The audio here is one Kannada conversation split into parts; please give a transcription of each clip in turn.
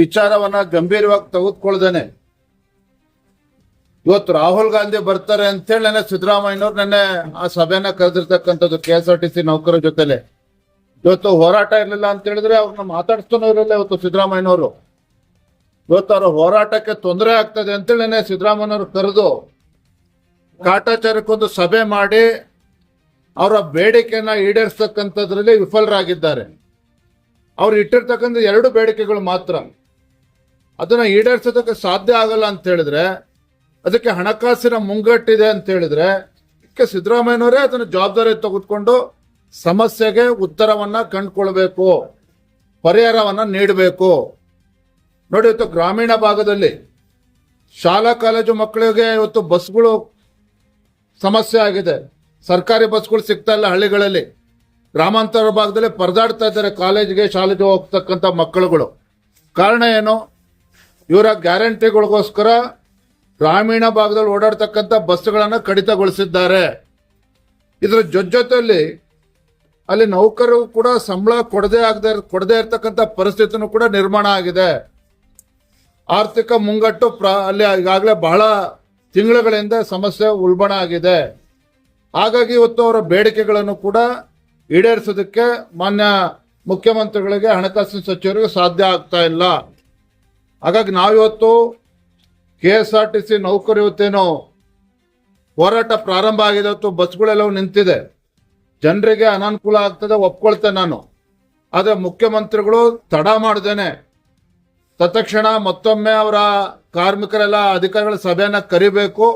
ವಿಚಾರವನ್ನ ಗಂಭೀರವಾಗಿ ತೆಗೆದುಕೊಳ್ದೇನೆ. ಇವತ್ತು ರಾಹುಲ್ ಗಾಂಧಿ ಬರ್ತಾರೆ ಅಂತೇಳಿ ನೆನೆ ಸಿದ್ದರಾಮಯ್ಯನವ್ರು ನೆನ್ನೆ ಆ ಸಭೆನ ಕರೆದಿರ್ತಕ್ಕಂಥದ್ದು K S R T C ನೌಕರ ಜೊತೆಲೆ. ಇವತ್ತು ಹೋರಾಟ ಇರಲಿಲ್ಲ ಅಂತ ಹೇಳಿದ್ರೆ ಅವ್ರನ್ನ ಮಾತಾಡಿಸ್ತಾನೂ ಇರಲಿಲ್ಲ ಇವತ್ತು ಸಿದ್ದರಾಮಯ್ಯನವರು. ಇವತ್ತು ಅವರ ಹೋರಾಟಕ್ಕೆ ತೊಂದರೆ ಆಗ್ತದೆ ಅಂತೇಳಿ ನೆನೆ ಸಿದ್ದರಾಮಯ್ಯನವರು ಕರೆದು ಕಾಟಾಚಾರಕ್ಕೊಂದು ಸಭೆ ಮಾಡಿ ಅವರ ಬೇಡಿಕೆಯನ್ನ ಈಡೇರಿಸ್ತಕ್ಕಂಥದ್ರಲ್ಲಿ ವಿಫಲರಾಗಿದ್ದಾರೆ. ಅವ್ರು ಇಟ್ಟಿರ್ತಕ್ಕಂಥ ಎರಡು ಬೇಡಿಕೆಗಳು ಮಾತ್ರ. ಅದನ್ನ ಈಡೇರಿಸೋದಕ್ಕೆ ಸಾಧ್ಯ ಆಗಲ್ಲ ಅಂತ ಹೇಳಿದ್ರೆ, ಅದಕ್ಕೆ ಹಣಕಾಸಿನ ಮುಂಗಟ್ಟಿದೆ ಅಂತ ಹೇಳಿದ್ರೆ ಇದಕ್ಕೆ ಸಿದ್ದರಾಮಯ್ಯನವರೇ ಅದನ್ನ ಜವಾಬ್ದಾರಿ ತೆಗೆದುಕೊಂಡು ಸಮಸ್ಯೆಗೆ ಉತ್ತರವನ್ನು ಕಂಡುಕೊಳ್ಬೇಕು, ಪರಿಹಾರವನ್ನ ನೀಡಬೇಕು. ನೋಡಿ, ಇವತ್ತು ಗ್ರಾಮೀಣ ಭಾಗದಲ್ಲಿ ಶಾಲಾ ಕಾಲೇಜು ಮಕ್ಕಳಿಗೆ ಇವತ್ತು ಬಸ್ಗಳು ಸಮಸ್ಯೆ ಆಗಿದೆ. ಸರ್ಕಾರಿ ಬಸ್ಗಳು ಸಿಗ್ತಾ ಇಲ್ಲ ಹಳ್ಳಿಗಳಲ್ಲಿ. ಗ್ರಾಮಾಂತರ ಭಾಗದಲ್ಲಿ ಪರದಾಡ್ತಾ ಇದ್ದಾರೆ ಕಾಲೇಜಿಗೆ, ಶಾಲೆಗೆ ಹೋಗ್ತಕ್ಕಂಥ ಮಕ್ಕಳುಗಳು. ಕಾರಣ ಏನು? ಇವರ ಗ್ಯಾರಂಟಿಗಳಿಗೋಸ್ಕರ ಗ್ರಾಮೀಣ ಭಾಗದಲ್ಲಿ ಓಡಾಡ್ತಕ್ಕಂಥ ಬಸ್ಗಳನ್ನು ಕಡಿತಗೊಳಿಸಿದ್ದಾರೆ. ಇದರ ಜೊತೆಯಲ್ಲಿ ಅಲ್ಲಿ ನೌಕರರು ಕೂಡ ಸಂಬಳ ಕೊಡದೇ ಆಗದೆ ಕೊಡದೇ ಇರತಕ್ಕಂಥ ಪರಿಸ್ಥಿತಿನೂ ಕೂಡ ನಿರ್ಮಾಣ ಆಗಿದೆ. ಆರ್ಥಿಕ ಮುಂಗಟ್ಟು ಪ್ರ, ಅಲ್ಲಿ ಈಗಾಗಲೇ ಬಹಳ ತಿಂಗಳುಗಳಿಂದ ಸಮಸ್ಯೆ ಉಲ್ಬಣ ಆಗಿದೆ. ಹಾಗಾಗಿ ಇವತ್ತು ಅವರ ಬೇಡಿಕೆಗಳನ್ನು ಕೂಡ ಈಡೇರಿಸೋದಕ್ಕೆ ಮಾನ್ಯ ಮುಖ್ಯಮಂತ್ರಿಗಳಿಗೆ ಹಣಕಾಸಿನ ಸಚಿವರಿಗೆ ಸಾಧ್ಯ ಆಗ್ತಾ ಇಲ್ಲ. ಹಾಗಾಗಿ ನಾವಿವತ್ತು K S R T C ನೌಕರಿ ಇವತ್ತೇನು ಹೋರಾಟ ಪ್ರಾರಂಭ ಆಗಿದೆ ಹೊತ್ತು ಬಸ್ಗಳೆಲ್ಲವೂ ನಿಂತಿದೆ. ಜನರಿಗೆ ಅನಾನುಕೂಲ ಆಗ್ತದೆ, ಒಪ್ಕೊಳ್ತೇನೆ ನಾನು. ಆದರೆ ಮುಖ್ಯಮಂತ್ರಿಗಳು ತಡ ಮಾಡ್ದೇನೆ ತತ್ಕ್ಷಣ ಮತ್ತೊಮ್ಮೆ ಅವರ ಕಾರ್ಮಿಕರೆಲ್ಲ ಅಧಿಕಾರಿಗಳ ಸಭೆಯನ್ನು ಕರಿಬೇಕು.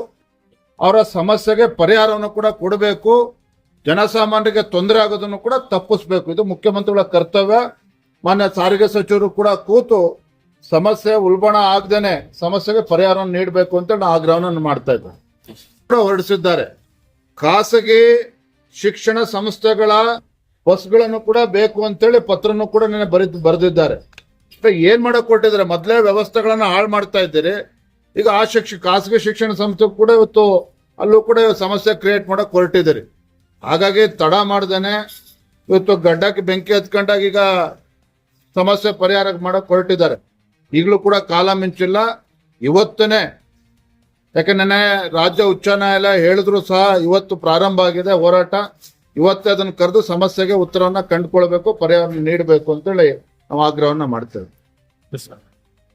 ಅವರ ಸಮಸ್ಯೆಗೆ ಪರಿಹಾರವನ್ನು ಕೂಡ ಕೊಡಬೇಕು. ಜನಸಾಮಾನ್ಯರಿಗೆ ತೊಂದರೆ ಆಗೋದನ್ನು ಕೂಡ ತಪ್ಪಿಸ್ಬೇಕು. ಇದು ಮುಖ್ಯಮಂತ್ರಿಗಳ ಕರ್ತವ್ಯ. ಮಾನ್ಯ ಸಾರಿಗೆ ಸಚಿವರು ಕೂಡ ಕೂತು ಸಮಸ್ಯೆ ಉಲ್ಬಣ ಆಗ್ದೇನೆ ಸಮಸ್ಯೆಗೆ ಪರಿಹಾರವನ್ನು ನೀಡಬೇಕು ಅಂತ ನಾನು ಆಗ್ರಹವನ್ನು ಮಾಡ್ತಾ ಇದ್ದೇನೆ ಹೊರಡಿಸಿದ್ದಾರೆ. ಖಾಸಗಿ ಶಿಕ್ಷಣ ಸಂಸ್ಥೆಗಳ ಬಸ್ಗಳನ್ನು ಕೂಡ ಬೇಕು ಅಂತೇಳಿ ಪತ್ರನೂ ಕೂಡ ನೆನೆ ಬರೆದು, ಬರೆದಿದ್ದಾರೆ. ಏನ್ ಮಾಡಕ್ ಕೊಟ್ಟಿದ್ದಾರೆ ಮೊದಲೇ ವ್ಯವಸ್ಥೆಗಳನ್ನ ಹಾಳು ಮಾಡ್ತಾ ಇದ್ದೀರಿ. ಈಗ ಆ ಶಿಕ್ಷ, ಖಾಸಗಿ ಶಿಕ್ಷಣ ಸಂಸ್ಥೆ ಕೂಡ ಇವತ್ತು ಅಲ್ಲೂ ಕೂಡ ಸಮಸ್ಯೆ ಕ್ರಿಯೇಟ್ ಮಾಡಕ್ ಹೊರಟಿದ್ದೀರಿ. ಹಾಗಾಗಿ ತಡ ಮಾಡ್ದೇನೆ ಇವತ್ತು ಗಡ್ಡಕ್ಕೆ ಬೆಂಕಿ ಹತ್ಕೊಂಡಾಗ ಈಗ ಸಮಸ್ಯೆ ಪರಿಹಾರ ಮಾಡಕ್ ಹೊರಟಿದ್ದಾರೆ. ಈಗಲೂ ಕೂಡ ಕಾಲ ಮಿಂಚಿಲ್ಲ. ಇವತ್ತನೇ, ಯಾಕೆ ನೆನ್ನೆ ರಾಜ್ಯ ಉಚ್ಚ ನ್ಯಾಯಾಲಯ ಹೇಳಿದ್ರು ಸಹ ಇವತ್ತು ಪ್ರಾರಂಭ ಆಗಿದೆ ಹೋರಾಟ. ಇವತ್ತೇ ಅದನ್ನು ಕರೆದು ಸಮಸ್ಯೆಗೆ ಉತ್ತರವನ್ನ ಕಂಡುಕೊಳ್ಬೇಕು ಪರಿಹಾರ ನೀಡಬೇಕು ಅಂತೇಳಿ ನಾವು ಆಗ್ರಹವನ್ನ ಮಾಡ್ತೇವೆ.